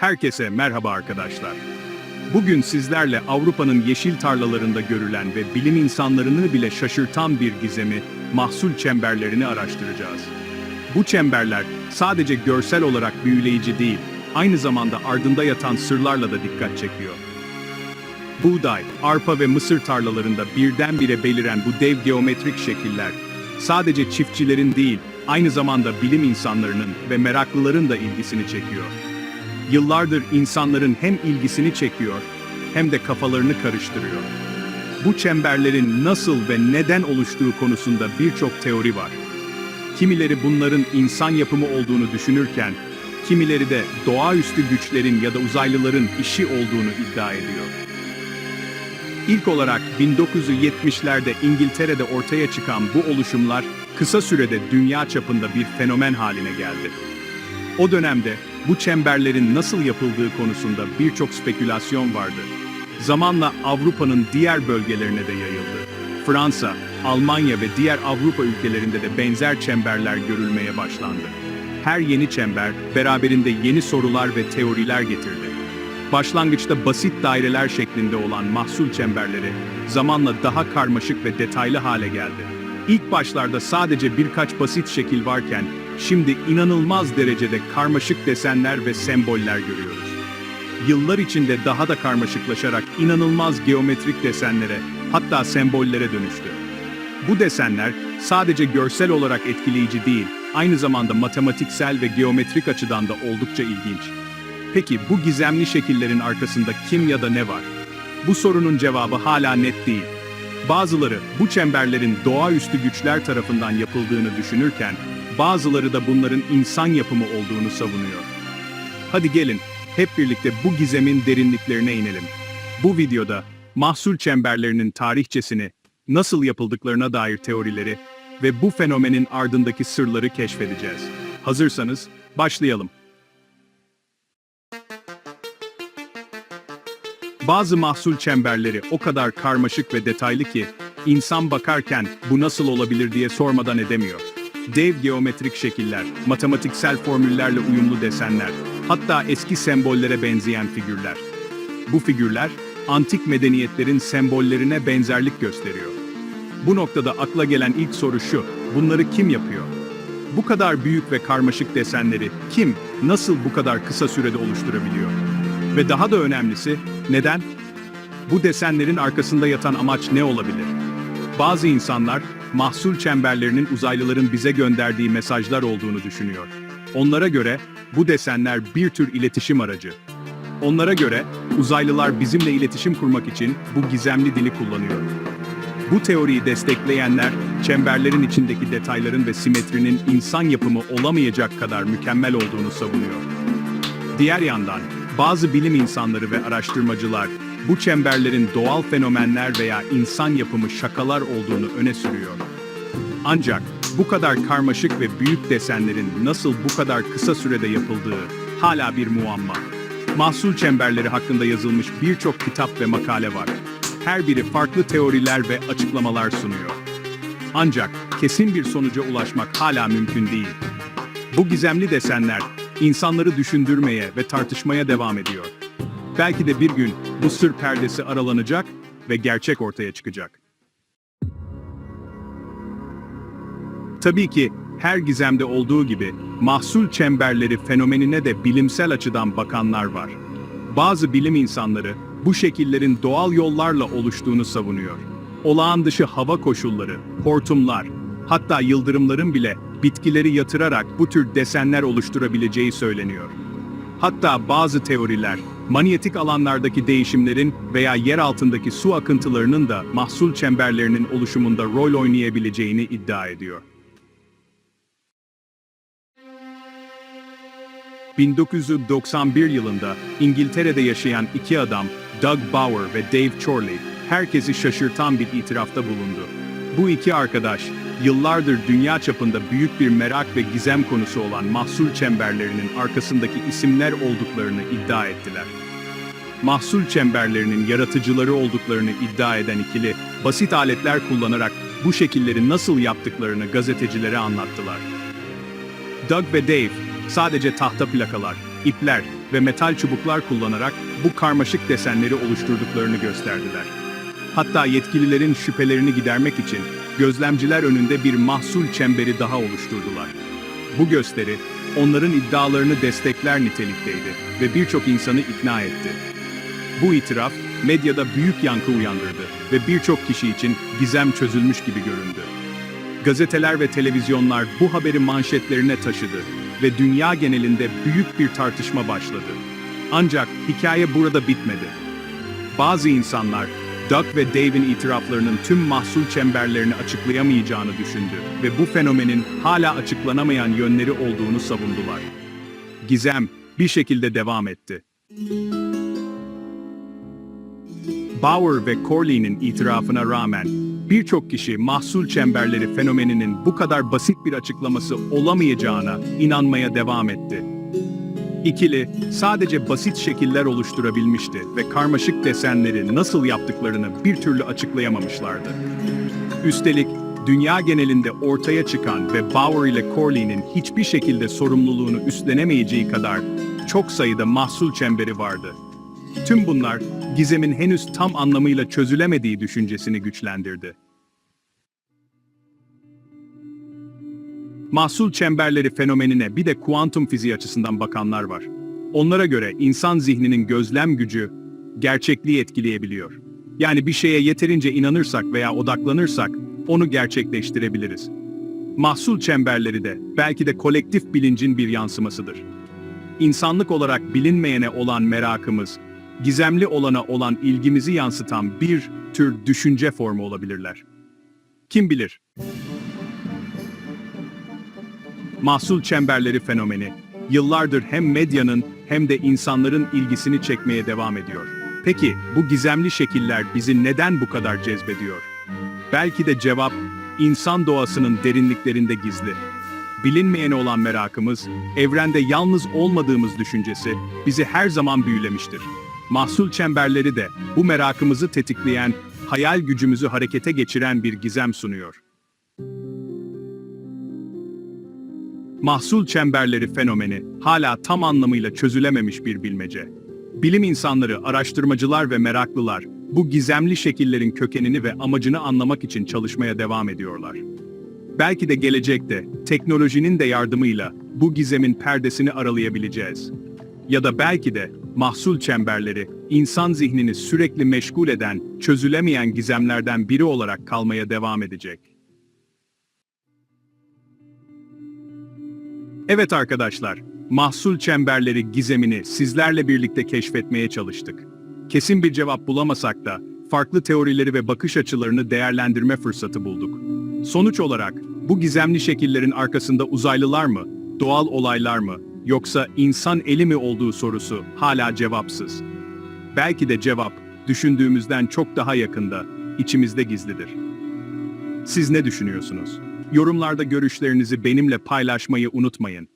Herkese merhaba arkadaşlar. Bugün sizlerle Avrupa'nın yeşil tarlalarında görülen ve bilim insanlarını bile şaşırtan bir gizemi, mahsul çemberlerini araştıracağız. Bu çemberler sadece görsel olarak büyüleyici değil, aynı zamanda ardında yatan sırlarla da dikkat çekiyor. Buğday, arpa ve mısır tarlalarında birdenbire beliren bu dev geometrik şekiller, sadece çiftçilerin değil, aynı zamanda bilim insanlarının ve meraklıların da ilgisini çekiyor. Yıllardır insanların hem ilgisini çekiyor, hem de kafalarını karıştırıyor. Bu çemberlerin nasıl ve neden oluştuğu konusunda birçok teori var. Kimileri bunların insan yapımı olduğunu düşünürken, kimileri de doğaüstü güçlerin ya da uzaylıların işi olduğunu iddia ediyor. İlk olarak 1970'lerde İngiltere'de ortaya çıkan bu oluşumlar kısa sürede dünya çapında bir fenomen haline geldi. O dönemde bu çemberlerin nasıl yapıldığı konusunda birçok spekülasyon vardı. Zamanla Avrupa'nın diğer bölgelerine de yayıldı. Fransa, Almanya ve diğer Avrupa ülkelerinde de benzer çemberler görülmeye başlandı. Her yeni çember beraberinde yeni sorular ve teoriler getirdi. Başlangıçta basit daireler şeklinde olan mahsul çemberleri zamanla daha karmaşık ve detaylı hale geldi. İlk başlarda sadece birkaç basit şekil varken şimdi inanılmaz derecede karmaşık desenler ve semboller görüyoruz. Yıllar içinde daha da karmaşıklaşarak inanılmaz geometrik desenlere, hatta sembollere dönüştü. Bu desenler sadece görsel olarak etkileyici değil, aynı zamanda matematiksel ve geometrik açıdan da oldukça ilginç. Peki bu gizemli şekillerin arkasında kim ya da ne var? Bu sorunun cevabı hala net değil. Bazıları bu çemberlerin doğaüstü güçler tarafından yapıldığını düşünürken, bazıları da bunların insan yapımı olduğunu savunuyor. Hadi gelin, hep birlikte bu gizemin derinliklerine inelim. Bu videoda mahsul çemberlerinin tarihçesini, nasıl yapıldıklarına dair teorileri ve bu fenomenin ardındaki sırları keşfedeceğiz. Hazırsanız başlayalım. Bazı mahsul çemberleri o kadar karmaşık ve detaylı ki, insan bakarken bu nasıl olabilir diye sormadan edemiyor. Dev geometrik şekiller, matematiksel formüllerle uyumlu desenler, hatta eski sembollere benzeyen figürler. Bu figürler, antik medeniyetlerin sembollerine benzerlik gösteriyor. Bu noktada akla gelen ilk soru şu, bunları kim yapıyor? Bu kadar büyük ve karmaşık desenleri kim, nasıl bu kadar kısa sürede oluşturabiliyor? Ve daha da önemlisi, neden? Bu desenlerin arkasında yatan amaç ne olabilir? Bazı insanlar, mahsul çemberlerinin uzaylıların bize gönderdiği mesajlar olduğunu düşünüyor. Onlara göre, bu desenler bir tür iletişim aracı. Onlara göre, uzaylılar bizimle iletişim kurmak için bu gizemli dili kullanıyor. Bu teoriyi destekleyenler, çemberlerin içindeki detayların ve simetrinin insan yapımı olamayacak kadar mükemmel olduğunu savunuyor. Diğer yandan, bazı bilim insanları ve araştırmacılar, bu çemberlerin doğal fenomenler veya insan yapımı şakalar olduğunu öne sürüyor. Ancak bu kadar karmaşık ve büyük desenlerin nasıl bu kadar kısa sürede yapıldığı hala bir muamma. Mahsul çemberleri hakkında yazılmış birçok kitap ve makale var. Her biri farklı teoriler ve açıklamalar sunuyor. Ancak kesin bir sonuca ulaşmak hala mümkün değil. Bu gizemli desenler insanları düşündürmeye ve tartışmaya devam ediyor. Belki de bir gün bu sır perdesi aralanacak ve gerçek ortaya çıkacak. Tabii ki her gizemde olduğu gibi mahsul çemberleri fenomenine de bilimsel açıdan bakanlar var. Bazı bilim insanları bu şekillerin doğal yollarla oluştuğunu savunuyor. Olağan dışı hava koşulları, hortumlar, hatta yıldırımların bile bitkileri yatırarak bu tür desenler oluşturabileceği söyleniyor. Hatta bazı teoriler, manyetik alanlardaki değişimlerin veya yer altındaki su akıntılarının da mahsul çemberlerinin oluşumunda rol oynayabileceğini iddia ediyor. 1991 yılında İngiltere'de yaşayan iki adam, Doug Bauer ve Dave Chorley, herkesi şaşırtan bir itirafta bulundu. Bu iki arkadaş, yıllardır dünya çapında büyük bir merak ve gizem konusu olan mahsul çemberlerinin arkasındaki isimler olduklarını iddia ettiler. Mahsul çemberlerinin yaratıcıları olduklarını iddia eden ikili, basit aletler kullanarak bu şekilleri nasıl yaptıklarını gazetecilere anlattılar. Doug ve Dave, sadece tahta plakalar, ipler ve metal çubuklar kullanarak bu karmaşık desenleri oluşturduklarını gösterdiler. Hatta yetkililerin şüphelerini gidermek için gözlemciler önünde bir mahsul çemberi daha oluşturdular. Bu gösteri onların iddialarını destekler nitelikteydi ve birçok insanı ikna etti. Bu itiraf medyada büyük yankı uyandırdı ve birçok kişi için gizem çözülmüş gibi göründü. Gazeteler ve televizyonlar bu haberi manşetlerine taşıdı ve dünya genelinde büyük bir tartışma başladı. Ancak hikaye burada bitmedi. Bazı insanlar Doug ve Dave'in itiraflarının tüm mahsul çemberlerini açıklayamayacağını düşündü ve bu fenomenin hala açıklanamayan yönleri olduğunu savundular. Gizem bir şekilde devam etti. Bauer ve Corley'nin itirafına rağmen birçok kişi mahsul çemberleri fenomeninin bu kadar basit bir açıklaması olamayacağına inanmaya devam etti. İkili sadece basit şekiller oluşturabilmişti ve karmaşık desenleri nasıl yaptıklarını bir türlü açıklayamamışlardı. Üstelik dünya genelinde ortaya çıkan ve Bauer ile Corley'nin hiçbir şekilde sorumluluğunu üstlenemeyeceği kadar çok sayıda mahsul çemberi vardı. Tüm bunlar gizemin henüz tam anlamıyla çözülemediği düşüncesini güçlendirdi. Mahsul çemberleri fenomenine bir de kuantum fiziği açısından bakanlar var. Onlara göre insan zihninin gözlem gücü gerçekliği etkileyebiliyor. Yani bir şeye yeterince inanırsak veya odaklanırsak onu gerçekleştirebiliriz. Mahsul çemberleri de belki de kolektif bilincin bir yansımasıdır. İnsanlık olarak bilinmeyene olan merakımız, gizemli olana olan ilgimizi yansıtan bir tür düşünce formu olabilirler. Kim bilir? Mahsul çemberleri fenomeni, yıllardır hem medyanın hem de insanların ilgisini çekmeye devam ediyor. Peki, bu gizemli şekiller bizi neden bu kadar cezbediyor? Belki de cevap, insan doğasının derinliklerinde gizli. Bilinmeyene olan merakımız, evrende yalnız olmadığımız düşüncesi bizi her zaman büyülemiştir. Mahsul çemberleri de bu merakımızı tetikleyen, hayal gücümüzü harekete geçiren bir gizem sunuyor. Mahsul çemberleri fenomeni hala tam anlamıyla çözülememiş bir bilmece. Bilim insanları, araştırmacılar ve meraklılar bu gizemli şekillerin kökenini ve amacını anlamak için çalışmaya devam ediyorlar. Belki de gelecekte teknolojinin de yardımıyla bu gizemin perdesini aralayabileceğiz. Ya da belki de mahsul çemberleri insan zihnini sürekli meşgul eden, çözülemeyen gizemlerden biri olarak kalmaya devam edecek. Evet arkadaşlar, mahsul çemberleri gizemini sizlerle birlikte keşfetmeye çalıştık. Kesin bir cevap bulamasak da farklı teorileri ve bakış açılarını değerlendirme fırsatı bulduk. Sonuç olarak bu gizemli şekillerin arkasında uzaylılar mı, doğal olaylar mı, yoksa insan eli mi olduğu sorusu hala cevapsız. Belki de cevap düşündüğümüzden çok daha yakında, içimizde gizlidir. Siz ne düşünüyorsunuz? Yorumlarda görüşlerinizi benimle paylaşmayı unutmayın.